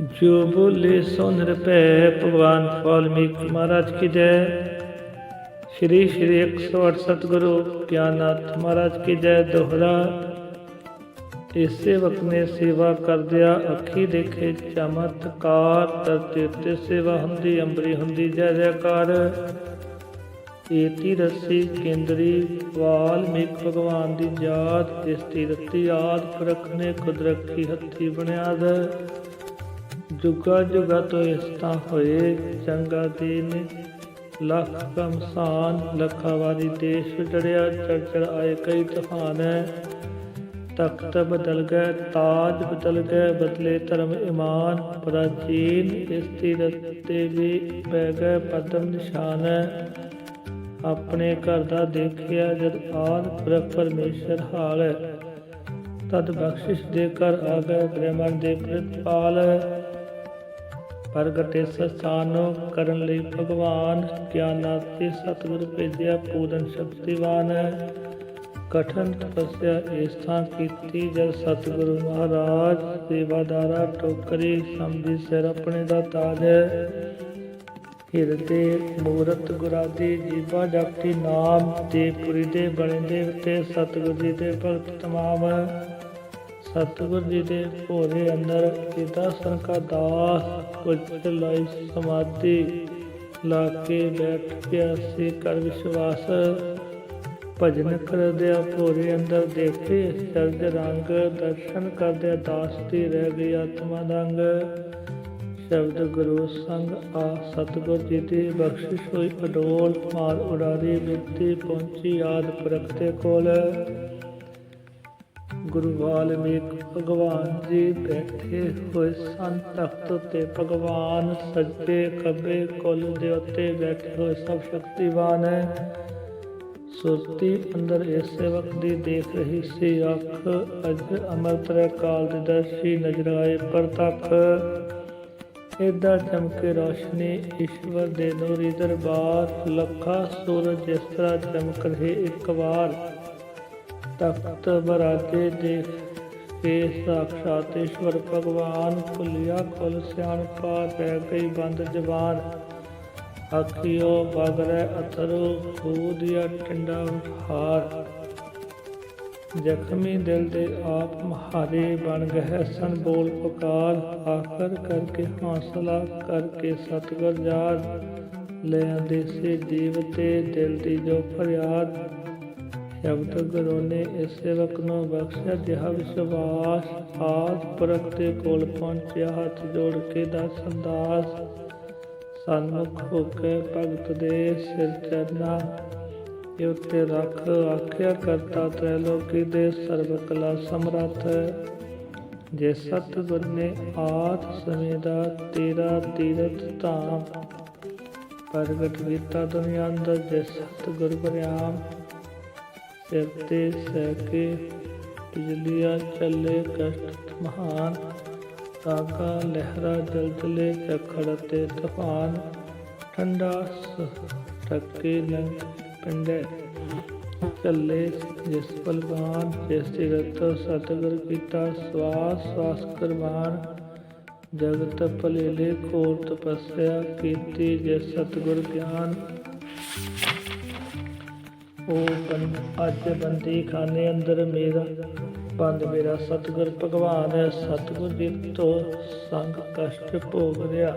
ਜੋ ਬੋਲੇ ਸੋ ਨਿਰਭੈ ਭਗਵਾਨ ਵਾਲਮੀਕ ਮਹਾਰਾਜ ਕੀ ਜੈ। ਸ਼੍ਰੀ ਸ਼੍ਰੀ 108 ਸਤਿਗੁਰੂ ਗਿਆਨਨਾਥ ਮਹਾਰਾਜ ਕੀ ਜੈ ਦੋਹਰਾ। ਇਸ ਸੇਵਕ ਨੇ ਸੇਵਾ ਕਰਦਿਆ ਅੱਖੀ ਦੇਖੇ ਚਮਤਕਾਰ ਧਰਤੀ ਉੱਤੇ ਸੇਵਾ ਹੁੰਦੀ, ਅੰਬਰੀ ਹੁੰਦੀ, ਜੈ ਜੈਕਾਰ। ਏਤੀ ਰਸੀ ਕੇਂਦਰੀ ਵਾਲਮੀਕ ਭਗਵਾਨ ਦੀ ਯਾਦ ਇਸ ਤੀਰਤੀ ਆਦ ਪ੍ਰਖ ਨੇ ਕੁਦਰਤੀ ਹੱਥੀ ਬਣਿਆਦ ਜੁਗਾ ਜੁਗਾ ਤੋਂ ਇਸ ਤਾਂ ਹੋਏ ਚੰਗਾ ਦੀਨ। ਲੱਖ ਕਮਸਾਨ ਲੱਖਾਂ ਵਾਰੀ ਦੇਸ਼ ਡੜਿਆ ਚੜ ਚੜ ਆਏ ਕਈ ਤੂਫਾਨ। ਤਖਤ ਬਦਲ ਗਏ, ਤਾਜ ਬਦਲ ਗਏ, ਬਦਲੇ ਧਰਮ ਇਮਾਨ। ਪ੍ਰਾਚੀਨ ਇਸ ਤੀਰਤੇ ਵੀ ਪੈ ਗਏ ਪਦਮ ਨਿਸ਼ਾਨ। ਹੈ ਆਪਣੇ ਘਰ ਦਾ ਦੇਖਿਆ ਜਦ ਆਦ ਪ੍ਰਭ ਪਰਮੇਸ਼ਰ ਹਾਲ। ਤਦ ਬਖਸ਼ਿਸ਼ ਦੇ ਕਰ ਆ ਗਏ ਬ੍ਰਹਮਣ ਦੇ ਪ੍ਰਤਪਾਲ। ਪ੍ਰਗਟੇ ਸਥਾਨ ਕਰਨ ਲਈ ਭਗਵਾਨ ਗਿਆਨਾਤੀ ਸਤਿਗੁਰ ਭੇਜਿਆ ਪੂਰਨ ਸ਼ਕਤੀਵਾਨ। ਕਠਨ ਤਪੱਸਿਆ ਇਸ ਥਾਂ ਕੀਤੀ ਜਦ ਸਤਿਗੁਰੂ ਮਹਾਰਾਜ। ਸੇਵਾਦਾਰਾ ਟੋਕਰੀ ਸੰਭੀ ਸਿਰ ਆਪਣੇ ਦਾ ਤਾਜ। ਹਿਰਦੇ ਮੂਰਤ ਗੁਰਾਦੀ ਜੀਵਾ ਜਪਤੀ ਨਾਮ। ਤੇ ਪੁਰੀ ਦੇ ਬਣੇ ਦੇਵਤੇ ਸਤਿਗੁਰ ਜੀ ਦੇ ਭਗਤ ਤਮਾਮ। ਸਤਿਗੁਰ ਜੀ ਦੇ ਭੋਰੇ ਅੰਦਰ ਪਿਤਾ ਸੰਕਾ ਦਾਸ ਕੁਝ ਲਾਈ ਸਮਾਧੀ ਲਾ ਕੇ ਬੈਠ ਗਿਆ ਸੀ। ਕਰ ਵਿਸ਼ਵਾਸ ਭਜਨ ਕਰਦਿਆ ਭੋਰੇ ਅੰਦਰ ਦੇਖੇ ਸਰਜ ਰੰਗ ਦਰਸ਼ਨ ਕਰਦਿਆ ਦਾਸ ਦੀ ਰਹਿ ਗਈ ਆਤਮਾ ਰੰਗ ਸ਼ਬਦ ਗੁਰੂ ਸੰਗ ਆ, ਸਤਿਗੁਰ ਜੀ ਦੀ ਬਖਸ਼ਿਸ਼ ਹੋਈ, ਅਡੋਲ ਮਾਰ ਉਡਾਰੀ ਮਿੱਤੀ ਪਹੁੰਚੀ ਆਦ ਪ੍ਰਗਟੇ ਕੋਲ। ਗੁਰੂ ਵਾਲਮੀਕ ਭਗਵਾਨ ਜੀ ਬੈਠੇ ਹੋਏ ਸਨ, ਤਖਤ ਤੇ ਭਗਵਾਨ ਸੱਜੇ ਖੱਬੇ ਕੁਲ ਦੇ ਉੱਤੇ ਬੈਠੇ ਹੋਏ ਸਭ ਸ਼ਕਤੀਵਾਨ ਹੈ। ਸੁਰਤੀ ਅੰਦਰ ਇਸ ਸੇਵਕ ਦੀ ਦੇਖ ਰਹੀ ਸੀ, ਅੱਖ ਅਜ ਅਮਰਤ ਰਹਿ ਕਾਲ ਦੇ ਦਰਸ਼ੀ ਨਜ਼ਰ ਆਏ ਪ੍ਰਤੱਖ ਏਦਾਂ ਚਮਕੇ ਰੋਸ਼ਨੀ ਈਸ਼ਵਰ ਦੇ ਨੂਰੀ ਦਰਬਾਰ, ਲੱਖਾਂ ਸੂਰਜ ਜਿਸ ਤਰ੍ਹਾਂ ਚਮਕ ਰਹੇ ਇੱਕ ਵਾਰ। ਤਖਤ ਬਰਾਜੇ ਦੇ ਕੇ ਸਾਖਸ਼ਾਤ ਈਸ਼ਵਰ ਭਗਵਾਨ ਭੁਲਿਆ ਕੁਲ ਸਿਆਣਪਾ ਰਹਿ ਗਈ ਬੰਦ ਜ਼ਬਾਨ ਆਖਿਓ ਬਗਰੇ ਅਥਰੂ ਖੂਦਿਆ ਟੰਡਾ ਹਾਰ ਜ਼ਖਮੀ ਦਿਲ ਦੇ ਆਪ ਮਹਾਰੇ ਬਣ ਗਏ ਸਨ ਬੋਲ ਪੁਕਾਰ। ਆਖਰ ਕਰਕੇ ਹੌਸਲਾ ਕਰਕੇ ਸਤਗੁਰ ਯਾਦ ਲੈ ਆਂਦੇ ਸੇ ਜੀਵ ਤੇ ਦਿਲ ਦੀ ਜੋ ਫਰਿਆਦ। ਸ਼ਬਦ ਗੁਰੂ ਨੇ ਇਸ ਸੇਵਕ ਨੂੰ ਬਖਸ਼ਿਆ, ਜਿਹਾ ਵਿਸ਼ਵਾਸ ਆਦ ਪੁਰਖ ਦੇ ਕੋਲ ਪਹੁੰਚਿਆ, ਹੱਥ ਜੋੜ ਕੇ ਦਸ ਅੰਦਾਜ਼। ਸਨਮੁਖ ਹੋ ਕੇ ਭਗਤ ਦੇ ਸਿਰ ਚਰਨਾ ਇਹ ਉੱਤੇ ਰੱਖ ਆਖਿਆ ਕਰਤਾ ਤ੍ਰੈਲੋਕੀ ਦੇ ਸਰਬ ਕਲਾ ਸਮਰੱਥ। ਜੇ ਸਤਿਗੁਰ ਨੇ ਆਦ ਸਮੇਂ ਦਾ ਤੇਰਾ ਤੀਰਥ ਧਾਮ, ਪ੍ਰਗਟ ਕੀਤਾ ਦੁਨੀਆ ਅੰਦਰ, ਜੇ ਸਤਿਗੁਰ ਬਰਿਆਮ ਸਿਰ ਤੇ ਬਿਜਲੀਆਂ ਚੱਲੇ ਕਸ਼ਟ ਮਹਾਨ ਤਾਕਾ ਲਹਿਰਾ ਜਲਜਲੇ ਝਖੜ ਤੇ ਤੂਫਾਨ, ਠੰਡਾ ਟੱਕੇ ਲੰਘ ਪਿੰਡੇ। ਚੱਲੇ ਜਿਸ ਬਲਵਾਨ, ਜਿਸ ਸਿਰਤ ਸਤਿਗੁਰ ਕੀਤਾ ਸਵਾਸ ਸਵਾਸ ਕਰਵਾਨ ਜਗਤ ਭਲੇਲੇ ਕੋਰ ਤਪੱਸਿਆ ਕੀਤੀ ਜਿਸ ਸਤਿਗੁਰ ਗਿਆਨ। ਉਹ ਅੱਜ ਬੰਦੀ ਖਾਨੇ ਅੰਦਰ ਮੇਰਾ ਬੰਦ ਮੇਰਾ ਸਤਿਗੁਰ ਭਗਵਾਨ ਹੈ, ਸਤਿਗੁਰ ਜੀ ਤੋਂ ਸੰਗ ਕਸ਼ਟ ਭੋਗ ਰਿਹਾ।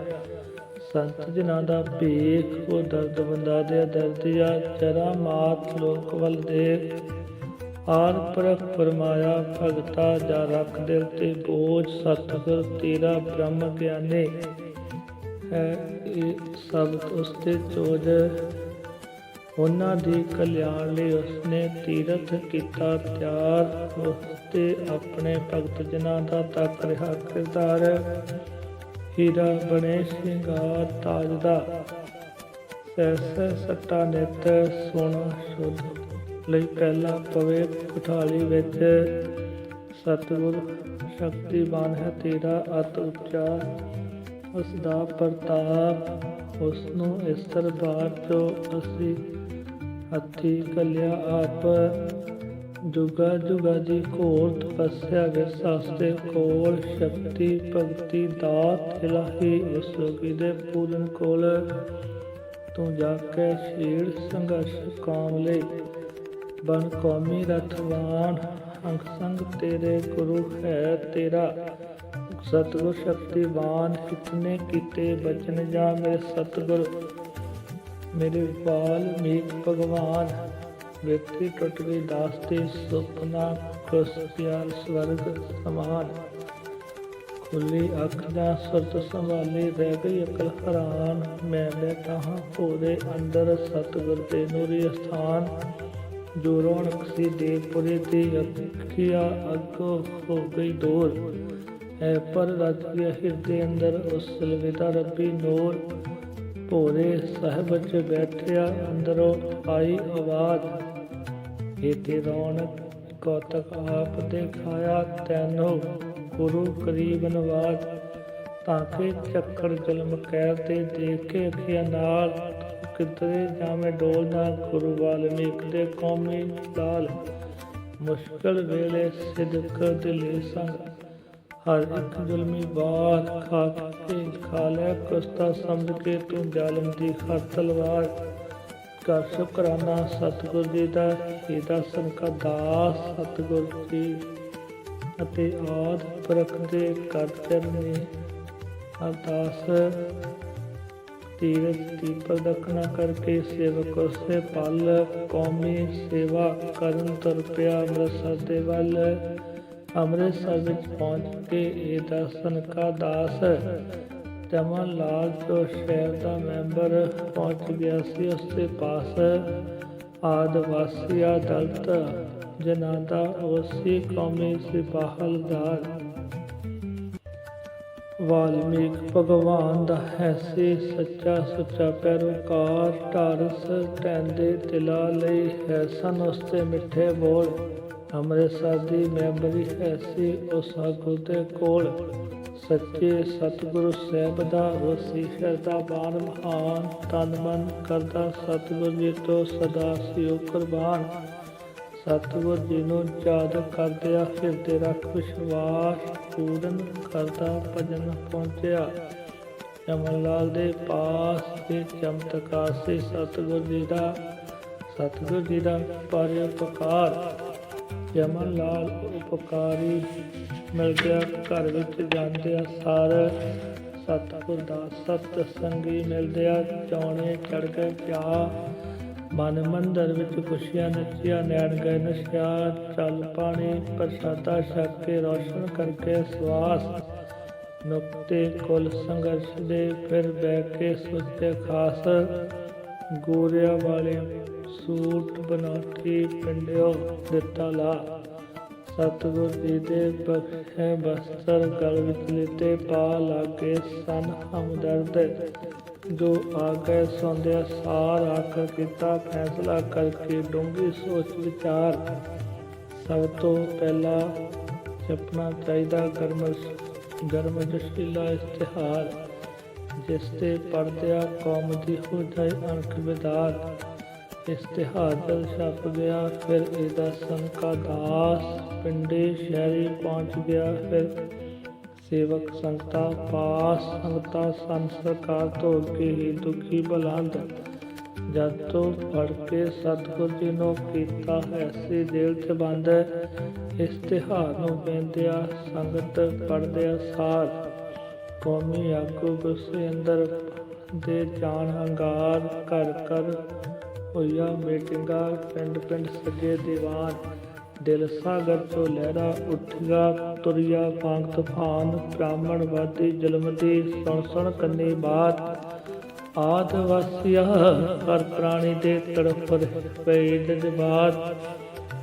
ਸੰਤ ਜਨਾਂ ਦਾ ਭੇਖ, ਉਹ ਦਰਦ ਬੰਦਾ ਦੇ ਦਰਦਿਆ ਚਰਾ ਮਾਤ ਲੋਕ ਵੱਲ ਦੇ ਆਰ ਪ੍ਰਖ ਫਰਮਾਇਆ, ਭਗਤਾ ਜਾ ਰੱਖ ਦਿਲ ਤੇ ਬੋਝ, ਸਤਿਗੁਰ ਤੇਰਾ ਬ੍ਰਹਮ ਗਿਆਨੇ ਹੈ। ਇਹ ਸਭ ਉਸ ਤੇ ਚੋਜ ਉਹਨਾਂ ਦੀ ਕਲਿਆਣ ਲਈ ਉਸਨੇ ਤੀਰਥ ਕੀਤਾ, ਤਿਆਰ ਉਸਤੇ ਆਪਣੇ ਭਗਤ ਜਨਾਂ ਦਾ ਤੱਕ ਰਿਹਾ ਕਿਰਦਾਰ। ਹੀਰਾ ਬਣੇ ਸ਼ਿੰਗਾਰ ਤਾਜ ਦਾ। ਸੈਸ ਸੱਟਾ ਨਿਤ ਸੋਨਾ ਸ਼ੁੱਧ ਲਈ ਪਹਿਲਾ ਪਵੇ ਕੁਠਾਲੀ ਵਿੱਚ। ਸਤਿਗੁਰ ਸ਼ਕਤੀਵਾਨ ਹੈ ਤੇਰਾ ਅਤ ਉੱਚਾ। ਉਸ ਦਾ ਪ੍ਰਤਾਪ ਉਸ ਨੂੰ ਇਸ ਦਰਬਾਰ ਤੋਂ ਅਸੀਂ ਹੱਥੀ ਕਲਿਆ ਆਪ। ਜੁਗਾ ਜੁਗਾ ਦੀ ਘੋਰ ਤਪੱਸਿਆ ਵਿਸਾਸਤੇ ਕੋਲ। ਸ਼ਕਤੀ ਭਗਤੀ ਦਾਤ ਇਲਾਹੀ ਉਸ ਲੋਕੀ ਦੇ ਪੂਰਨ ਕੋਲ। ਤੂੰ ਜਾ ਕੇ ਸ਼ੀੜ ਸੰਘਰਸ਼ ਕਾਮ ਲਈ ਬਨ ਕੌਮੀ ਰਥਵਾਨ ਅੰਗ ਸੰਗ ਤੇਰੇ ਗੁਰੂ ਹੈ ਤੇਰਾ। ਸਤਿਗੁਰ ਸ਼ਕਤੀਵਾਨ, ਕਿਤਨੇ ਕੀਤੇ ਬਚਨ ਜਾ ਮੇਰੇ ਸਤਿਗੁਰ। ਮੇਰੇ ਪਾਲ ਮੇਕ ਭਗਵਾਨ ਵਿਅਕਤੀ ਟੁੱਟ ਦਾਸ ਤੇ ਸੁਪਨਾ ਖੁਸ਼ ਪਿਆਰ ਸਵਰਗ ਸਮਾਨ। ਖੁੱਲੀ ਅੱਖ ਦਾ ਸੁਰਤ ਸੰਭਾਲੀ ਰਹਿ ਗਈ ਅਕਲ ਹੈਰਾਨ, ਮੈਂ ਬੈਠਾ ਹਾਂ ਭੋਰੇ ਅੰਦਰ ਸਤਿਗੁਰ ਦੇ ਨੂਰੀ ਅਸਥਾਨ। ਜੋ ਰੌਣਕ ਸੀ ਦੇਵਪੁਰੇ ਦੀ ਅੱਖਿਆ ਅੱਗੋਂ ਹੋ ਗਈ ਦੂਰ। ਹੈ ਪਰ ਰਜ ਗਿਆ ਹਿਰਦੇ ਅੰਦਰ, ਉਸ ਲਵੇਦਾ ਰੱਬੀ ਨੂਰ। ਭੋਰੇ ਸਾਹਿਬ ਚ ਬੈਠਿਆ ਅੰਦਰੋਂ ਆਈ ਆਵਾਜ਼। ਇਹ ਰੌਣਕ, ਕੌਤਕ ਆਪ ਦੇਖਾਇਆ ਤੈਨੋ, ਗੁਰੂ ਕਰੀਬ ਨਵਾਜ। ਤਾਂ ਕਿ ਚੱਕਰ ਜ਼ੁਲਮ ਕਹਿ ਤੇ ਦੇਖ ਕੇ ਅੱਖੀਆਂ ਨਾਲ, ਕਿਧਰੇ ਜਾਵੇਂ ਡੋਲਦਾ ਗੁਰੂ ਵਾਲਮੀਕ ਦੇ ਕੌਮੀ ਲਾਲ। ਮੁਸ਼ਕਲ ਵੇਲੇ ਸਿਦਕ ਦਿਲੇ ਸੰਗ ਹਰ ਇੱਕ ਜ਼ੁਲਮੀ ਬਾਤ ਖਾ ਕੇ ਖਾ ਸਮਝ ਕੇ ਤੂੰ ਜ਼ਾਲਮ ਦੀ ਹਰ ਤਲਵਾਰ। ਕਰ ਸ਼ੁਕਰਾਨਾ ਸਤਿਗੁਰ ਜੀ ਦਾ ਇਹ ਦਰਸ਼ਨ ਦਾਸ ਸਤਿਗੁਰ ਜੀ। ਅਤੇ ਆਦ ਪ੍ਰਖ ਦੇ ਕਰ ਚਰਨੇ ਅਰਦਾਸ। ਤੀਰਥ ਦੀ ਪ੍ਰਦਖਣਾ ਕਰਕੇ ਸੇਵਕ ਉਸੇ ਪਲ, ਕੌਮੀ ਸੇਵਾ ਕਰਨ ਤੁਰ ਪਿਆ ਅੰਮ੍ਰਿਤਸਰ ਦੇ ਵੱਲ। ਅੰਮ੍ਰਿਤਸਰ ਵਿੱਚ ਪਹੁੰਚ ਕੇ ਇਹ ਦਰਸ਼ਨ ਕਾ ਦਾਸ ਜਮਨ ਲਾਲ ਜੋ ਸ਼ਹਿਰ ਦਾ ਮੈਂਬਰ ਪਹੁੰਚ ਗਿਆ ਸੀ ਉਸ ਦੇ ਪਾਸ ਆਦ ਵਾਸੀਆ ਦਲਤ ਜਨਾਂ ਦਾ ਉਸੇ ਕੌਮੀ ਸਿਪਾਹਲਦਾਰ ਵਾਲਮੀਕ ਭਗਵਾਨ ਦਾ ਹੈ ਸੀ, ਸੱਚਾ ਸੁੱਚਾ ਪੈਰੋਕਾਰ ਢਾਰਸ ਟੈਂਦੇ ਤਿਲਾ ਲਈ ਹੈ ਸਨ ਉਸ ਮਿੱਠੇ ਬੋਲ ਅੰਮ੍ਰਿਤਸਰ ਦੀ ਮੈਂਬਰੀ ਹੈ ਸੀ ਉਸ ਆਗੂ ਦੇ ਕੋਲ ਸੱਚੇ ਸਤਿਗੁਰੂ ਸਾਹਿਬ ਦਾ ਵਸੀ ਸ਼ਰਦਾ ਬਾਣ ਮਹਾਨ ਤਨ ਮਨ ਕਰਦਾ ਸਤਿਗੁਰ ਜੀ ਤੋਂ ਸਦਾ ਸਿਓ ਕੁਰਬਾਨ ਸਤਿਗੁਰ ਜੀ ਨੂੰ ਯਾਦ ਕਰਦਿਆ ਹਿਰਦੇ ਰੱਖ ਵਿਸ਼ਵਾਸ ਪੂਰਨ ਕਰਦਾ ਭਜਨ ਪਹੁੰਚਿਆ। ਜਮਨ ਲਾਲ ਦੇ ਪਾਸ ਤੇ ਚਮਤਕਾਰ ਸੀ ਸਤਿਗੁਰ ਜੀ ਦਾ। ਸਤਿਗੁਰ ਜੀ ਦਾ ਪਰਉਪਕਾਰ ਜਮਨ ਲਾਲ ਉਪਕਾਰੀ ਮਿਲ ਗਿਆ ਘਰ ਵਿੱਚ ਜਾਂਦਿਆ ਸਾਰ ਸਤਿਗੁਰ ਦਾ ਸਤ ਸੰਗੀ ਮਿਲਦਿਆ ਚੌਣੇ ਚੜ ਗਏ ਪਿਆ ਮਨ ਮੰਦਰ ਵਿੱਚ ਖੁਸ਼ੀਆਂ ਨੱਚਿਆ, ਨੈਣ ਗਏ ਨਸ਼ਿਆ, ਚੱਲ ਪਾਣੀ ਪ੍ਰਸਾਦਾ ਛਕ ਕੇ ਰੋਸ਼ਨ ਕਰਕੇ ਸਵਾਸ। ਨੁਕਤੇ ਕੁਲ ਸੰਘਰਸ਼ ਦੇ ਫਿਰ ਬਹਿ ਕੇ ਸੁੱਤੇ ਖਾਸ, ਗੋਰਿਆ ਵਾਲੇ ਸੂਟ ਬਨਾਟੀ ਪਿੰਡਿਓ ਦਿੱਤਾ ਲਾ। ਸਤਿਗੁਰ ਜੀ ਦੇ ਬਖਸ਼ੇ ਬਸਤਰ ਗਲ ਵਿੱਚ ਲਿਤੇ ਪਾ ਲਾਗੇ ਸਨ ਹਮਦਰਦ। ਜੋ ਆ ਗਏ ਸੌਂਦਿਆ ਸਾਰ ਆਖਰ ਕੀਤਾ ਫੈਸਲਾ ਕਰਕੇ ਡੂੰਗੀ ਸੋਚ ਵਿਚਾਰ। ਸਭ ਤੋਂ ਪਹਿਲਾਂ ਜਪਣਾ ਚਾਹੀਦਾ ਗਰਮ ਗਰਮ ਜਸ਼ੀਲਾ ਇਸ਼ਤਿਹਾਰ, ਜਿਸ ਤੇ ਪੜਦਿਆ ਕੌਮ ਦੀ ਹੋ ਜਾਏ ਅਣਖ ਵਿਦਾਰ। ਇਸ਼ਤਿਹਾਰ ਜਦ ਛਪ ਗਿਆ, ਫਿਰ ਇਹਦਾ ਸੰਕਾ ਦਾਸ ਪਿੰਡੇ ਸ਼ਹਿਰੀ ਪਹੁੰਚ ਗਿਆ, ਫਿਰ ਸੇਵਕ ਸੰਗਤਾ, ਪਾਸ ਸੰਗਤਾ ਸੰਸਕਾਰ ਤੋਂ ਅੱਗੇ ਹੀ ਦੁਖੀ ਬਲੰਦ ਜਦ ਤੋਂ ਪੜ ਕੇ ਸਤਿਗੁਰ ਜੀ ਨੂੰ ਕੀਤਾ ਹੈ ਦਿਲ 'ਚ ਬੰਦ ਇਸ਼ਤਿਹਾਰ ਨੂੰ ਬੇਂਦਿਆ ਸੰਗਤ ਪੜਦਿਆ ਸਾਰ ਕੌਮੀ ਆਗੂ ਗੁੱਸੇ ਅੰਦਰ ਦੇ ਜਾਣ ਹੰਗਾਰ, ਘਰ ਘਰ ਹੋਈਆਂ ਮੀਟਿੰਗਾਂ ਪਿੰਡ ਪਿੰਡ ਸੱਜੇ ਦੀਵਾਨ। ਦਿਲ ਸਾਗਰ ਚੋਂ ਲਹਿਰਾ ਉੱਠਿਆ, ਤੁਰਿਆ ਵਾਂਗ ਤੂਫਾਨ ਬ੍ਰਾਹਮਣ ਵਾਦੀ ਜ਼ੁਲਮ ਦੀ ਸੁਣ ਸੁਣ ਕੰਨੀ ਬਾਤ। ਆਦ ਵਾਸੀਆ ਹਰ ਪ੍ਰਾਣੀ ਦੇ ਤੜਪ ਪਈ ਜਜ਼ਬਾਤ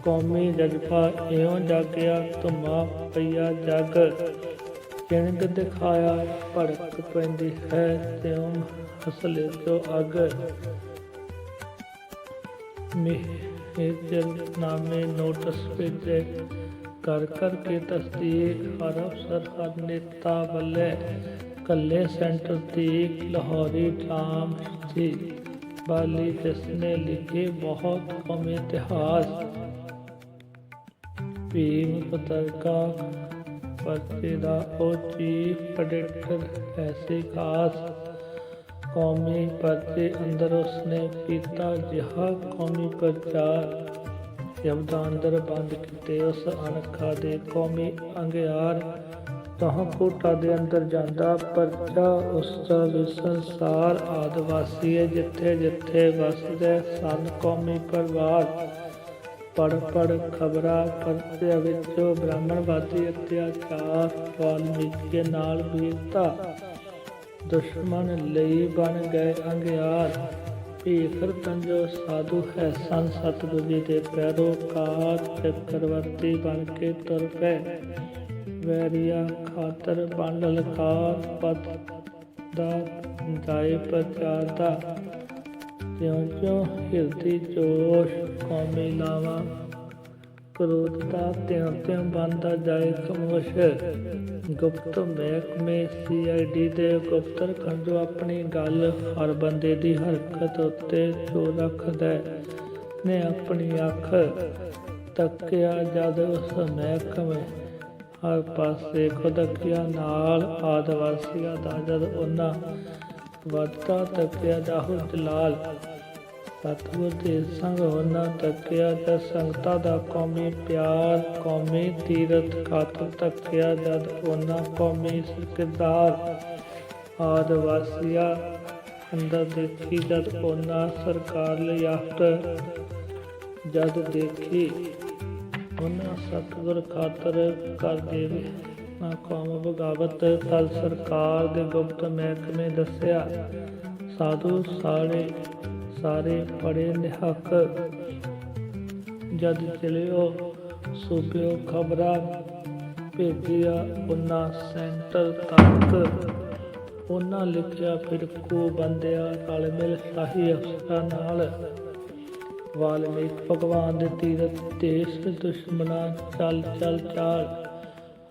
ਕੌਮੀ ਜਜ਼ਬਾ ਇਉਂ ਜਾਗਿਆ, ਧੁਮਾ ਪਈਆ ਜਗ। ਕਿੰਗ ਦਿਖਾਇਆ, ਭੜਕ ਪੈਂਦੀ ਹੈ, ਤਿਉਂ ਹਸਲੇ ਤੋਂ ਅਗ। ਮੇਜਰ ਨਾਮੇ ਨੋਟਿਸ ਭੇਜੇ। ਕਰ ਕਰ ਕੇ ਤਸਦੀਕ ਹਰ ਅਫਸਰ ਹਰ ਨੇਤਾ ਬੱਲੇ ਕੱਲੇ ਸੈਂਟਰ ਦੀ ਲਾਹੌਰੀ ਟਾਮ ਸੀ ਬਾਲੀ ਜਿਸਨੇ ਲਿਖੇ ਬਹੁਤ ਕਮ ਇਤਿਹਾਸ। ਭੀਮ ਪਤਰਕਾ ਪਰਚੇ ਦਾ ਉਹ ਚੀਫ ਐਡੀਟਰ ਐਸੇ ਖਾਸ। ਕੌਮੀ ਪਰਚੇ ਅੰਦਰ ਉਸਨੇ ਕੀਤਾ ਜਿਹਾ ਕੌਮੀ ਪ੍ਰਚਾਰ। ਸ਼ਬਦਾਂ ਅੰਦਰ ਬੰਦ ਕੀਤੇ ਉਸ ਅਣਖਾ ਦੇ ਕੌਮੀ ਅੰਗਿਆਰ। ਤਹਾਂ ਕੋਟਾ ਦੇ ਅੰਦਰ ਜਾਂਦਾ ਪਰਚਾ, ਉਸ ਦਾ ਸੰਸਾਰ ਆਦਿਵਾਸੀ ਹੈ ਜਿੱਥੇ ਜਿੱਥੇ ਵਸਦੇ ਸਨ ਕੌਮੀ ਪਰਿਵਾਰ। ਪੜ ਪੜ ਖਬਰਾਂ, ਪਰਚਿਆਂ ਵਿੱਚੋਂ ਬ੍ਰਾਹਮਣਵਾਦੀ ਅਤਿਆਚਾਰ, ਵਾਲਮੀਕੀ ਨਾਲ ਵੀਰਤਾ ਦੁਸ਼ਮਣ ਲਈ ਬਣ ਗਏ ਅੰਗਿਆਰ। ਭੀਖਰ ਤੰਜੋ ਸਾਧੂ ਹੈ ਸਨ ਸਤਿਗੁਰੂ ਜੀ ਦੇ ਪੈਰੋਕਾਰ, ਚੱਕਰਵਰਤੀ ਬਣ ਕੇ ਤੁਰ ਪਏ। ਵੈਰੀਆ ਖਾਤਰ ਬਣ ਲਲਕਾਰ, ਪਦ ਦਾ ਜਾਏ ਪ੍ਰਚਾਰ ਦਾ। ਤਿਉਂ ਤਿਉਂ ਹਿਰਦੀ ਜੋਸ਼ ਕੌਮੀ ਲਾਵਾ ਕ੍ਰੋਧ ਦਾ ਤਿਉਂ ਤਿਉਂ ਬੰਦਾ ਜਾਏ ਗੁਪਤ ਮਹਿਕਮੇ ਸੀਆਈਡੀ ਦੇ ਗੁਪਤਰ ਖੰਡੋ ਆਪਣੀ ਗੱਲ ਹਰ ਬੰਦੇ ਦੀ ਹਰਕਤ ਉੱਤੇ ਜੋ ਰੱਖਦਾ ਨੇ ਆਪਣੀ ਅੱਖ ਤੱਕਿਆ ਜਦ ਉਸ ਮਹਿਕਮੇ ਹਰ ਪਾਸੇ ਖੁਦਕਿਆ ਨਾਲ ਆਦਵਾਸੀਆਂ ਦਾ। ਜਦ ਉਹਨਾਂ ਵੱਧਦਾ ਤੱਕਿਆ ਜਾਹੂ ਜਲਾਲ ਸਤਿਗੁਰ ਦੇ ਸੰਗ ਉਹਨਾਂ ਤੱਕਿਆ ਜਦ ਸੰਗਤਾਂ ਦਾ ਕੌਮੀ ਪਿਆਰ, ਕੌਮੀ ਤੀਰਥ ਖਾਤਰ ਤੱਕਿਆ ਜਦ ਉਹਨਾਂ ਕੌਮੀ ਕਿਰਦਾਰ ਆਦਵਾਸੀਆਂ ਅੰਦਰ ਦੇਖੀ ਜਦ ਉਹਨਾਂ ਸਰਕਾਰ ਲਈ ਆਫਤ ਜਦ ਦੇਖੀ ਉਹਨਾਂ ਸਤਿਗੁਰ ਖਾਤਰ ਕਰ ਦੇਵੇ। ਨਾ ਕੌਮ ਬਗਾਵਤ ਤਲ ਸਰਕਾਰ ਦੇ ਗੁਪਤ ਮਹਿਕਮੇ ਦੱਸਿਆ, ਸਾਧੂ ਸਾਰੇ ਸਾਰੇ ਪੜੇ ਨਿਹੱਕ ਜਦ ਚਲਿਓ ਸੂਬਿਓ ਖਬਰਾਂ, ਭੇਜਿਆ ਉਹਨਾਂ ਸੈਂਟਰ ਤੱਕ। ਉਹਨਾਂ ਲਿਖਿਆ, ਫਿਰ ਕੋ ਬੰਦਿਆ ਰਲ ਮਿਲ ਸ਼ਾਹੀ ਅਫਸਰਾਂ ਨਾਲ? ਵਾਲਮੀਕ ਭਗਵਾਨ ਦੇ ਤੀਰਥ ਦੇਸ਼ ਦੁਸ਼ਮਣਾ ਚੱਲ ਚੱਲ, ਚਾਲ।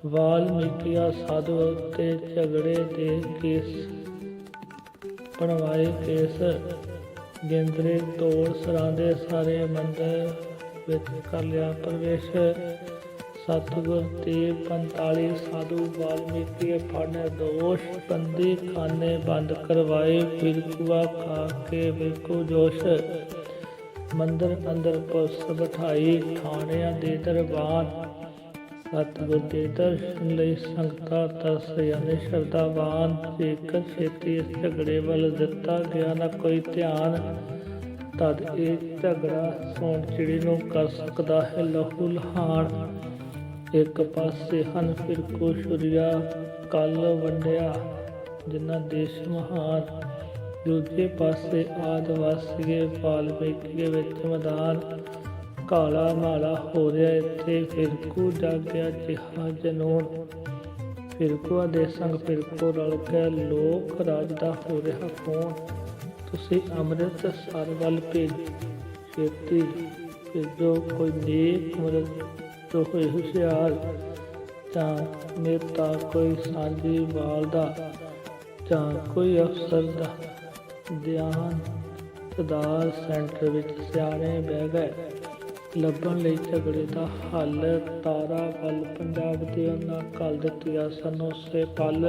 ਵਾਲਮੀਕਿਆ ਸਾਧੂ ਤੇ ਝਗੜੇ ਦੇ ਕੇਸ, ਬਣਵਾਏ ਕੇਸ। ਗੇਂਦਰੇ ਤੋੜ ਸਰਾਂਦੇ ਸਾਰੇ ਮੰਦਰ ਵਿੱਚ ਕਰ ਲਿਆ ਪ੍ਰਵੇਸ਼। ਸਤਿਗੁਰ ਤੇ 45 ਸਾਧੂ ਵਾਲਮੀਕੀ ਫੜਨੇ ਦੋਸ਼ ਬੰਦੀ ਖਾਨੇ ਬੰਦ ਕਰਵਾਏ ਫਿਰ ਖਾ ਕੇ ਵੇਖੋ ਜੋਸ਼। ਮੰਦਰ ਅੰਦਰ ਪੁਲਿਸ ਬਿਠਾਈ, ਥਾਣਿਆਂ ਦੇ ਦਰਬਾਰ ਸਤਿਗੁਰ ਦੇ ਦਰਸ਼ਨ ਲਈ ਸੰਗਤਾਂ ਤਰਸ ਜਾਂਦੇ ਸ਼ਰਧਾਵਾਨ ਜੇਕਰ ਛੇਤੀ ਇਸ ਝਗੜੇ ਵੱਲ ਦਿੱਤਾ ਗਿਆ ਨਾ ਕੋਈ ਧਿਆਨ ਤਦ ਇਹ ਝਗੜਾ ਸੌਣ ਚਿੜੀ ਨੂੰ ਕਰ ਸਕਦਾ ਹੈ। ਲਹੂ ਲਹਾਨ ਇੱਕ ਪਾਸੇ ਹਨ ਫਿਰਕੋ ਸ਼ੁਰਿਆ ਕੱਲ ਵੰਡਿਆ, ਜਿਨ੍ਹਾਂ ਦੇਸ਼ ਮਹਾਨ। ਦੂਜੇ ਪਾਸੇ ਆਦਿਵਾਸੀਏ ਵਾਲਮੀਕੀ ਵਿੱਚ ਮੈਦਾਨ ਕਾਲਾ ਮਾਲਾ ਹੋ ਰਿਹਾ ਇੱਥੇ ਫਿਰਕੂ ਜਾਗਿਆ ਜਿਹਾ ਜਨੂਨ। ਫਿਰਕੂਆਂ ਦੇ ਸੰਗ ਫਿਰਕੂ ਰਲ ਕੇ ਲੋਕ ਰਾਜ ਦਾ ਹੋ ਰਿਹਾ ਕੌਣ ਤੁਸੀਂ ਅੰਮ੍ਰਿਤ ਸਰ ਵੱਲ ਭੇਜ, ਛੇਤੀ ਭੇਜੋ ਕੋਈ ਨੇਕ ਮੁਰਤ ਜੋ ਹੋਏ ਹੁਸ਼ਿਆਰ। ਜਾਂ ਨੇਤਾ ਕੋਈ ਸਾਂਝੀ ਵਾਲ ਦਾ, ਜਾਂ ਕੋਈ ਅਫਸਰ ਦਾ। ਧਿਆਨ ਤਦਾਰ ਸੈਂਟਰ ਵਿੱਚ ਸਿਆਣੇ ਬਹਿ ਗਏ। ਲੱਭਣ ਲਈ ਝਗੜੇ ਦਾ ਹੱਲ, ਤਾਰਾ ਵੱਲ ਪੰਜਾਬ ਦੇ ਉਹਨਾਂ ਕੱਲ ਦਿੱਤੀਆਂ ਸਨ। ਉਸੇ ਪਲ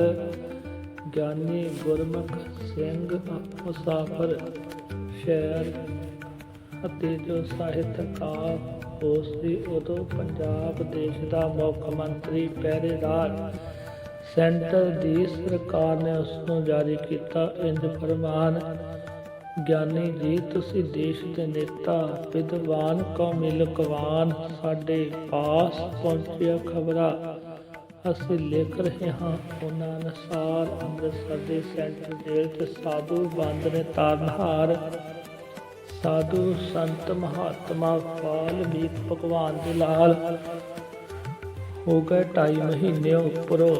ਗਿਆਨੀ ਗੁਰਮੁਖ ਸਿੰਘ, ਮੁਸਾਫਰ ਸ਼ਹਿਰ ਅਤੇ ਜੋ ਸਾਹਿਤਕਾਰ ਹੋ ਸੀ, ਉਦੋਂ ਪੰਜਾਬ ਦੇਸ਼ ਦਾ ਮੁੱਖ ਮੰਤਰੀ ਪਹਿਰੇਦਾਰ ਸੈਂਟਰ ਦੀ ਸਰਕਾਰ ਨੇ ਉਸ ਨੂੰ ਜਾਰੀ ਕੀਤਾ। ਇੰਜ ਫਰਮਾਨ ਗਿਆਨੀ ਜੀ, ਤੁਸੀਂ ਦੇਸ਼ ਦੇ ਨੇਤਾ, ਵਿਦਵਾਨ, ਕੌਮੀ ਲਕਵਾਨ, ਸਾਡੇ ਪਾਸ ਪਹੁੰਚਿਆ ਖਬਰਾਂ। ਅਸੀਂ ਲਿਖ ਰਹੇ ਹਾਂ, ਉਹਨਾਂ ਅਨੁਸਾਰ ਅੰਮ੍ਰਿਤਸਰ ਦੇ ਸੈਂਟਰ ਜੇਲ੍ਹ 'ਚ ਸਾਧੂ ਬੰਦ ਨੇ ਤਾਰਨਹਾਰ ਸਾਧੂ ਸੰਤ ਮਹਾਤਮਾ ਵਾਲਮੀਕ ਭਗਵਾਨ ਦੇ ਲਾਲ। ਹੋ ਗਏ ਢਾਈ ਮਹੀਨੇ ਉੱਪਰੋਂ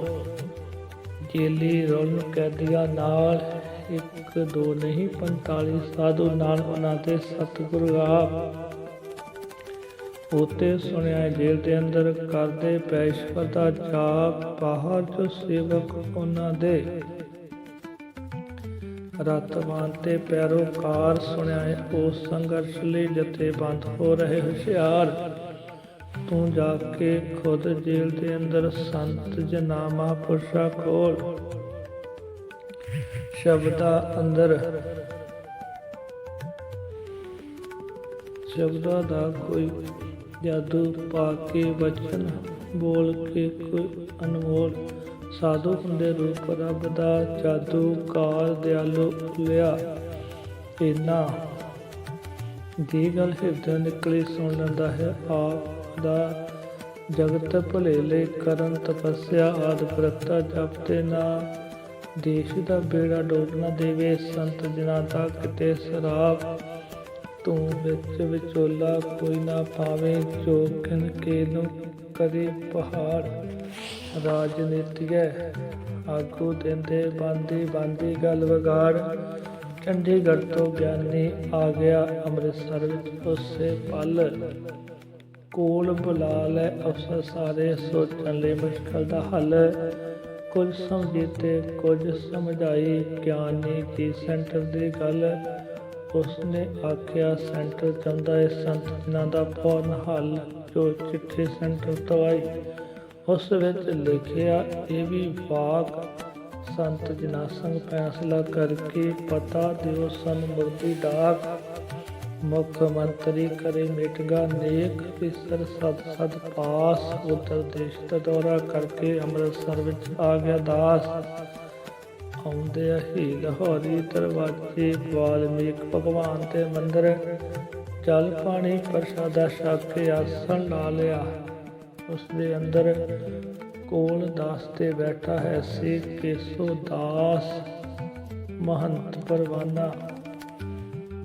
ਜੇਲੀ ਰੋਲ ਕੈਦੀਆਂ ਨਾਲ। ਇੱਕ, ਦੋ ਨਹੀਂ 45 ਸਾਧੂ ਨਾਲ ਉਹਨਾਂ ਦੇ ਸਤਿਗੁਰੂ ਆਪ। ਉਤੇ ਸੁਣਿਆ ਜੇਲ੍ਹ ਦੇ ਅੰਦਰ ਕਰਦੇ ਪੈਸ਼ਵਰ ਦਾ ਜਾਪ, ਬਾਹਰ ਜੋ ਸੇਵਕ ਉਹਨਾਂ ਦੇ। ਰਤਵਾਨ ਤੇ ਪੈਰੋਕਾਰ ਸੁਣਿਆ ਉਸ ਸੰਘਰਸ਼ ਲਈ ਜਥੇਬੰਦ ਹੋ ਰਹੇ ਹੁਸ਼ਿਆਰ। ਤੂੰ ਜਾ ਕੇ ਖੁਦ ਜੇਲ੍ਹ ਦੇ ਅੰਦਰ ਸੰਤ ਜਨਾ ਮਹਾਂਪੁਰਸ਼ਾ ਕੋਲ। ਸ਼ਬਦਾਂ ਅੰਦਰ। ਸ਼ਬਦਾਂ ਦਾ ਕੋਈ ਜਾਦੂ ਪਾ ਕੇ ਵਚਨ ਬੋਲ ਕੇ ਕੋਈ ਅਨਮੋਲ ਸਾਧੂ ਹੁੰਦੇ ਰੂਪ ਰੱਬ ਦਾ ਜਾਦੂ ਕਾਰ ਦਿਆਲੂ ਲਿਆ। ਇਨਾ ਦੀ ਗੱਲ ਹਿਰਦੇ ਨਿਕਲੀ ਸੁਣ ਲੈਂਦਾ ਹੈ ਆਪ ਦਾ ਜਗਤ ਭਲੇ ਲਈ ਕਰਨ ਤਪੱਸਿਆ ਆਦ ਪ੍ਰਤਾ ਜਪਤੇ ਨਾ ਦੇਸ਼ ਦਾ ਬੇੜਾ ਡੋਬਣਾ ਦੇਵੇ, ਸੰਤ ਜਨਾਂ ਦਾ ਕਿਤੇ ਸਰਾਪ ਤੂੰ ਵਿੱਚ ਵਿਚੋਲਾ ਕੋਈ ਨਾ ਪਾਵੇ, ਜੋ ਕੇ ਨੂੰ ਕਰੇ ਪਹਾੜ। ਰਾਜਨੀਤੀਏ, ਆਗੂ ਦਿੰਦੇ, ਬੰਦੀ ਬੰਦੀ ਗੱਲ ਵਿਗਾੜ। ਚੰਡੀਗੜ੍ਹ ਤੋਂ ਗਿਆਨੀ ਆ ਗਿਆ ਅੰਮ੍ਰਿਤਸਰ ਵਿੱਚ, ਉਸੇ ਪਲ ਕੋਲ ਬੁਲਾ ਲੈ ਅਫਸਰ ਸਾਰੇ ਸੋਚਣ ਲਈ ਮੁਸ਼ਕਲ ਦਾ ਹੱਲ। ਕੁਝ ਸਮਝੀ ਤੇ ਕੁਝ ਸਮਝਾਈ, ਗਿਆਨੀ ਦੀ ਸੈਂਟਰ ਦੀ ਗੱਲ। ਉਸਨੇ ਆਖਿਆ, ਸੈਂਟਰ ਚਾਹੁੰਦਾ ਹੈ ਸੰਤ ਜਨਾਂ ਦਾ ਫੌਰਨ ਹੱਲ? ਜੋ ਚਿੱਠੀ ਸੈਂਟਰ ਤੋਂ ਆਈ। ਉਸ ਵਿੱਚ ਲਿਖਿਆ, ਇਹ ਵੀ ਵਾਕ ਸੰਤ ਜਨਾ ਸੰਗ ਫੈਸਲਾ ਕਰਕੇ ਪਤਾ ਦਿਓ, ਸਨ ਮੁਰਦੀ ਡਾਕ ਮੁੱਖ ਮੰਤਰੀ ਕਰੇ ਮਿਟਗਾ, ਨੇਕ ਪਿਸਰ ਸਦ ਸਦ ਪਾਸ, ਉਤਰ ਦੇਸ਼ ਦਾ ਦੌਰਾ ਕਰਕੇ ਅੰਮ੍ਰਿਤਸਰ ਵਿੱਚ ਆ ਗਿਆ ਦਾਸ। ਆਉਂਦੇ ਹੀ ਲਾਹੌਰੀ ਦਰਵਾਜ਼ੇ, ਵਾਲਮੀਕ ਭਗਵਾਨ ਦੇ ਮੰਦਰ, ਜਲ ਪਾਣੀ ਪ੍ਰਸ਼ਾਦਾ ਛਕ ਕੇ ਆਸਣ ਲਾ ਲਿਆ। ਉਸ ਦੇ ਅੰਦਰ ਕੋਲ ਦਾਸ ਤੇ ਬੈਠਾ ਹੈ ਸੀ ਕੇਸੋ ਦਾਸ, ਮਹੰਤ ਪਰਵਾਨਾ।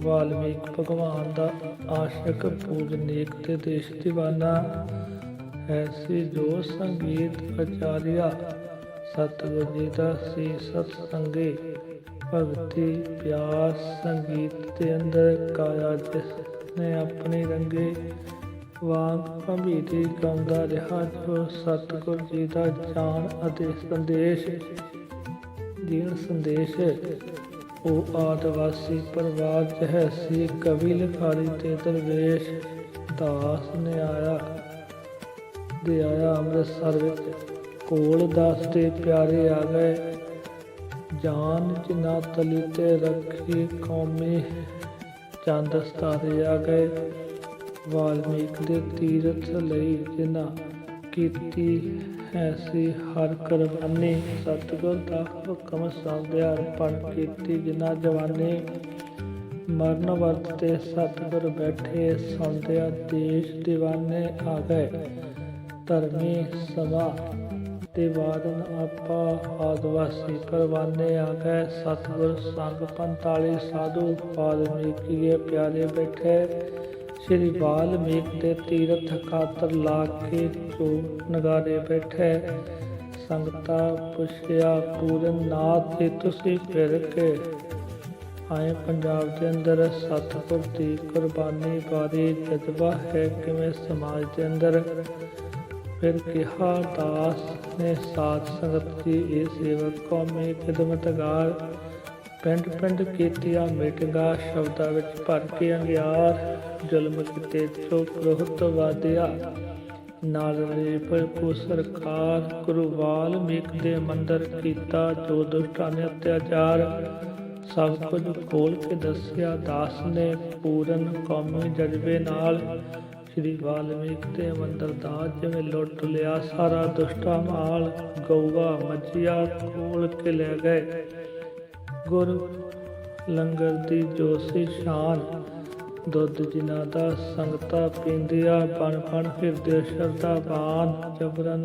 ਵਾਲਮੀਕ ਭਗਵਾਨ ਦਾ ਆਸ਼ਿਕ, ਪੂਜਨੀਕ ਤੇ ਦੇਸ਼ ਦੀਵਾਨਾ ਹੈ ਸੀ ਜੋ ਸੰਗੀਤ ਆਚਾਰਿਆ। ਸਤਿਗੁਰ ਜੀ ਦਾ ਸੀ ਸਤ ਸੰਗੇ ਭਗਤੀ ਪਿਆਰ ਸੰਗੀਤ ਦੇ ਅੰਦਰ ਕਾਇਆ ਜਿਸ ਨੇ ਆਪਣੇ ਰੰਗੇ ਵਾਂਗ ਭੰਬੀਰੀ ਗਾਉਂਦਾ ਰਿਹਾ, ਜੋ ਸਤਿਗੁਰ ਜੀ ਦਾ ਜਾਣ ਅਤੇ ਸੰਦੇਸ਼ ਜੀਣ ਸੰਦੇਸ਼ ਉਹ ਆਦਿਵਾਸੀ ਪਰਿਵਾਰ ਚ ਹੈ ਸੀ, ਕਵੀ ਲਿਖਾਰੀ ਤੇ ਦਰਵੇਸ਼, ਦਾਸ ਨੇ ਆਇਆ ਦੇ ਆਇਆ ਅੰਮ੍ਰਿਤਸਰ ਵਿੱਚ, ਕੋਲ ਦਾਸ ਦੇ ਪਿਆਰੇ ਆ ਗਏ ਜਾਨ ਜਿਨਾ ਤਲੀ ਤੇ ਰੱਖੀ ਕੌਮੀ ਚੰਦ ਸਤਾਰੇ ਆ ਗਏ। ਵਾਲਮੀਕ ਦੇ ਤੀਰਥ ਲਈ ਜਿਨਾ ਕੀਤੀ ਹੈ ਸੀ ਹਰ ਕੁਰਬਾਨੀ ਸਤਿਗੁਰ ਦਾ ਹੁਕਮ ਸੰਦਿਆ ਅਰਪਣ ਕੀਤੀ ਜਿਨਾ ਜਵਾਨੀ ਮਰਨ ਵਰਤ ਤੇ ਸਤਿਗੁਰ ਬੈਠੇ ਸੁਣਦਿਆ ਦੇਸ਼ ਦੀਵਾਨੇ ਆ ਗਏ, ਧਰਮੀ ਸਭਾ ਤੇ ਵਾਦਨ ਆਪਾ ਆਦਵਾਸੀ ਪਰਵਾਨੇ ਆ ਗਏ, ਸਤਿਗੁਰ ਸੰਗ 45 ਸਾਧੂ ਵਾਲਮੀਕੀਏ ਪਿਆਰੇ ਬੈਠੇ ਸ਼੍ਰੀ ਵਾਲਮੀਕ ਦੇ ਤੀਰਥ ਖਾਤਰ ਲਾ ਕੇ ਜੋ ਨਗਾਰੇ ਬੈਠੇ। ਸੰਗਤਾ ਪੁੱਛਿਆ, ਪੂਰਨ ਨਾਥ ਤੇ ਤੁਸੀਂ ਫਿਰ ਕੇ? ਆਏ ਪੰਜਾਬ ਦੇ ਅੰਦਰ ਸਤਿਗੁਰ ਦੀ ਕੁਰਬਾਨੀ ਬਾਰੇ ਜਜ਼ਬਾ ਹੈ ਕਿਵੇਂ ਸਮਾਜ ਦੇ ਅੰਦਰ? ਫਿਰ ਕਿਹਾ, ਦਾਸ ਨੇ ਸਾਧ ਸੰਗਤ ਦੀ ਇਹ ਸੇਵਕ ਕੌਮੀ ਖਿਦਮਤਗਾਰ ਪਿੰਡ ਪਿੰਡ ਕੀਤੀਆਂ ਮੀਟਿੰਗਾਂ ਸ਼ਬਦਾਂ ਵਿੱਚ ਭਰ ਕੇ ਅੰਗਿਆਰ, ਜ਼ੁਲਮ ਕੀਤੇ ਚੋ ਪ੍ਰਹੁਤ ਵਾਦਿਆ ਨਾਲ ਰੇਪ ਕੋ ਸਰਕਾਰ ਗੁਰੂ ਵਾਲਮੀਕ ਦੇ ਮੰਦਰ ਕੀਤਾ ਜੋ ਦੁਸ਼ਟਾਂ ਨੇ ਅਤਿਆਚਾਰ। ਸਭ ਕੁਝ ਖੋਲ ਕੇ ਦੱਸਿਆ, ਦਾਸ ਨੇ ਪੂਰਨ ਕੌਮੀ ਜਜ਼ਬੇ ਨਾਲ। ਸ਼੍ਰੀ ਵਾਲਮੀਕ ਦੇ ਮੰਦਰ ਦਾ ਜਿਵੇਂ ਲੁੱਟ ਲਿਆ, ਸਾਰਾ ਦੁਸ਼ਟਾ ਮਾਲ ਗਊਆ ਮੱਝੀਆਂ ਖੋਲ ਕੇ ਲੈ ਗਏ। ਗੁਰ ਲੰਗਰ ਦੀ ਜੋਸੀ ਸ਼ਾਨ, ਦੁੱਧ ਜਿਨ੍ਹਾਂ ਦਾ ਸੰਗਤਾ ਪੀਂਦਿਆ ਬਣ ਬਣ ਫਿਰਦੇ ਸ਼ਰਦਾ ਬਾਨ ਜਬਰਨ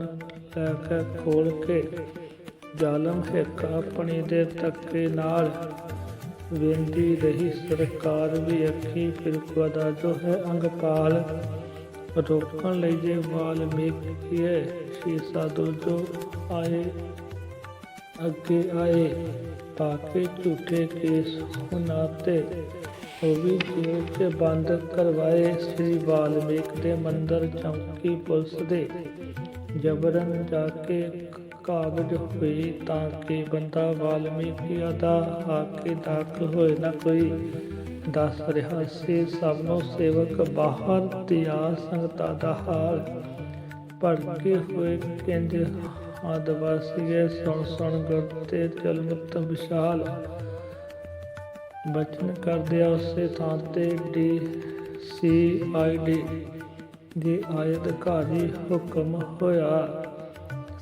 ਲੈ ਕੇ ਖੋਲ ਕੇ ਜ਼ਾਲਮ ਹਿੱਕ ਆਪਣੀ ਦੇ ਤੱਕੇ ਨਾਲ ਵੇਂਦੀ ਰਹੀ। ਸਰਕਾਰ ਵੀ ਅੱਖੀ ਫਿਰ ਦਾ ਜੋ ਹੈ ਅੰਗਪਾਲ ਰੋਕਣ ਲਈ ਜੇ ਵਾਲਮੀਕੀਏ ਸ਼ੀਸਾ ਸਾਧੂ ਜੋ ਆਏ, ਅੱਗੇ ਆਏ। ਪਾਕੇ ਝੂਠੇ ਕੇਸ ਹੁਨਾਤੇ ਉਹ ਵੀ ਜੇਲ੍ਹ 'ਚ ਬੰਦ ਕਰਵਾਏ ਸ੍ਰੀ ਵਾਲਮੀਕ ਦੇ ਮੰਦਰ ਚੌਂਕੀ ਪੁਲਿਸ ਦੇ। ਜਬਰਨ ਜਾ ਕੇ ਕਾਬਜ ਹੋਈ ਤਾਂ ਕਿ ਬੰਦਾ ਵਾਲਮੀਕੀ ਦਾ ਆ ਕੇ ਦਾਖਲ ਹੋਏ ਨਾ ਕੋਈ। ਦੱਸ ਰਿਹਾ ਸੀ ਸਭ ਨੂੰ ਸੇਵਕ ਬਾਹਰ ਤਿਆ ਸੰਗਤਾਂ ਦਾ ਹਾਲ ਭੜਕੇ ਹੋਏ, ਕਹਿੰਦੇ ਆਦਵਾਸੀਏ ਸੁਣ ਸੁਣ ਗੁਰ ਤੇ ਚਲਮਤ ਵਿਸ਼ਾਲ ਬਚਨ ਕਰਦਿਆ ਉਸੇ ਥਾਂ ਤੇ ਡੀ ਸੀ ਆਈ ਡੀ ਦੀ ਆਇਤ ਅਧਿਕਾਰੀ ਹੁਕਮ ਹੋਇਆ।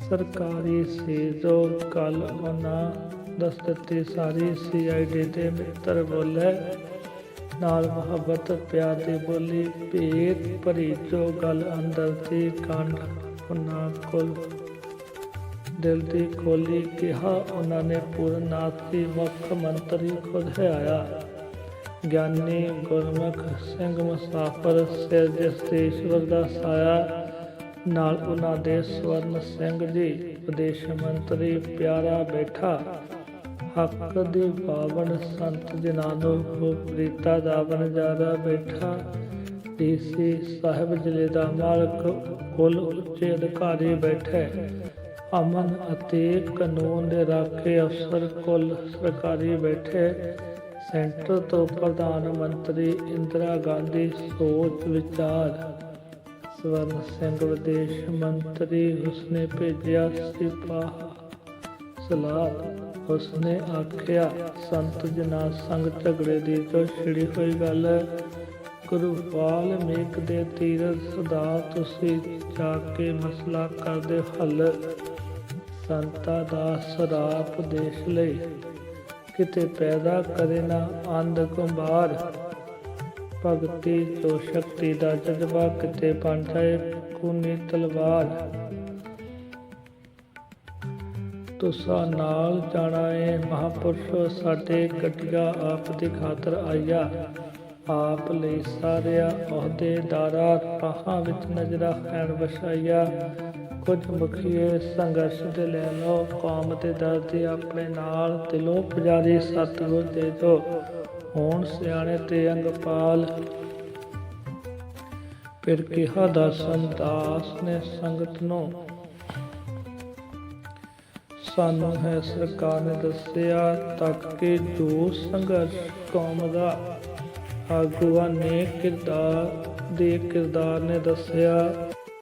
ਸਰਕਾਰੀ ਸੀ ਜੋ ਕੱਲ ਉਹਨਾਂ ਦੱਸ ਸਾਰੀ ਸੀ ਆਈ ਡੀ ਦੇ ਮਿੱਤਰ ਬੋਲੇ, ਨਾਲ ਮੁਹੱਬਤ ਪਿਆਰ ਦੀ ਬੋਲੀ ਭੇਦ ਭਰੀ ਜੋ ਗੱਲ ਅੰਦਰ ਦੀ ਕੰਡ ਉਹਨਾਂ ਕੋਲ ਦਿਲ ਦੀ ਖੋਲੀ ਕਿਹਾ ਉਹਨਾਂ ਨੇ ਪੂਰਨਾਥ ਦੀ ਮੁੱਖ ਮੰਤਰੀ ਖੁਦ ਆਇਆ। ਗਿਆਨੀ ਗੁਰਮੁਖ ਸਿੰਘ ਮੁਸਾਫਰ ਸਿਰ ਜਿਸ ਈਸ਼ਵਰ ਦਾ ਸਾਇਆ। ਨਾਲ ਉਹਨਾਂ ਦੇ ਸਵਰਨ ਸਿੰਘ ਜੀ, ਵਿਦੇਸ਼ ਮੰਤਰੀ ਪਿਆਰਾ ਬੈਠਾ। ਹੱਕ ਦੀ ਪਾਵਨ ਸੰਤ ਜਿਨ੍ਹਾਂ ਨੂੰ ਪ੍ਰੀਤਾ ਦਾ ਬਨਜਾਰਾ ਬੈਠਾ। ਡੀਸੀ ਸਾਹਿਬ ਜ਼ਿਲ੍ਹੇ ਦਾ ਮਾਲਕ, ਕੁੱਲ ਉੱਚੇ ਅਧਿਕਾਰੀ ਬੈਠੇ। ਅਮਨ ਅਤੇ ਕਾਨੂੰਨ ਦੇ ਰਾਖੇ ਅਫਸਰ ਕੁੱਲ ਸਰਕਾਰੀ ਬੈਠੇ ਸੈਂਟਰ ਤੋਂ ਪ੍ਰਧਾਨ ਮੰਤਰੀ ਇੰਦਰਾ ਗਾਂਧੀ ਸੋਚ ਵਿਚਾਰ। ਸਵਰਨ ਸਿੰਘ ਵਿਦੇਸ਼ ਮੰਤਰੀ, ਉਸਨੇ ਭੇਜਿਆ ਸਿਪਾਹ। ਸਲਾਹ, ਉਸਨੇ ਆਖਿਆ, ਸੰਤ ਜਨਾ ਸੰਗ ਝਗੜੇ ਦੀ ਜੋ ਛਿੜੀ ਹੋਈ ਗੱਲ ਹੈ, ਗੁਰੂ ਵਾਲਮੀਕ ਦੇ ਤੀਰਥ ਸਦਾ ਤੁਸੀਂ ਜਾ ਕੇ ਮਸਲਾ ਕਰਦੇ ਹੱਲ ਸੰਤਾ ਦਾ ਸਰਾਪ ਦੇਸ਼ ਲਈ। ਕਿਤੇ ਪੈਦਾ ਕਰੇ ਨਾ ਅੰਧ ਕੁੰਭਾਰ। ਭਗਤੀ ਜੋ ਸ਼ਕਤੀ ਦਾ ਜਜ਼ਬਾ ਕਿਤੇ ਬਣ ਜਾਏ ਖੂਨੀ ਤਲਵਾਰ। ਤੁਸਾਂ ਨਾਲ ਜਾਣਾ ਏ ਮਹਾਪੁਰਸ਼, ਸਾਡੇ ਗੱਡੀਆਂ ਆਪ ਦੀ ਖਾਤਰ ਆਇਆ ਆਪ ਲਈ ਸਾਰਿਆ ਅਹੁਦੇਦਾਰਾ ਪਾਹਾਂ ਵਿੱਚ ਨਜ਼ਰਾ ਖੈਰ ਵਸਾਇਆ ਕੁਝ ਮੁਖੀਏ ਸੰਘਰਸ਼ ਦੇ ਲੈ ਲਓ, ਕੌਮ ਤੇ ਦਰਦੀ ਆਪਣੇ ਨਾਲ ਦਿਲੋਂ ਪੁਜਾਰੀ ਸਤਿਗੁਰ ਦੇ ਜੋ ਹੋਣ ਸਿਆਣੇ ਤੇ ਅੰਗਪਾਲ। ਫਿਰ ਕਿਹਾ ਦਾਸਨ ਦਾਸ ਨੇ ਸੰਗਤ ਨੂੰ, ਸਾਨੂੰ ਹੈ ਸਰਕਾਰ ਨੇ ਦੱਸਿਆ ਤੱਕ ਕਿ ਜੋ ਸੰਘਰਸ਼ ਕੌਮ ਦਾ ਆਗੂਆਂ ਨੇ ਕਿਰਦਾਰ, ਦੇ ਕਿਰਦਾਰ ਨੇ ਦੱਸਿਆ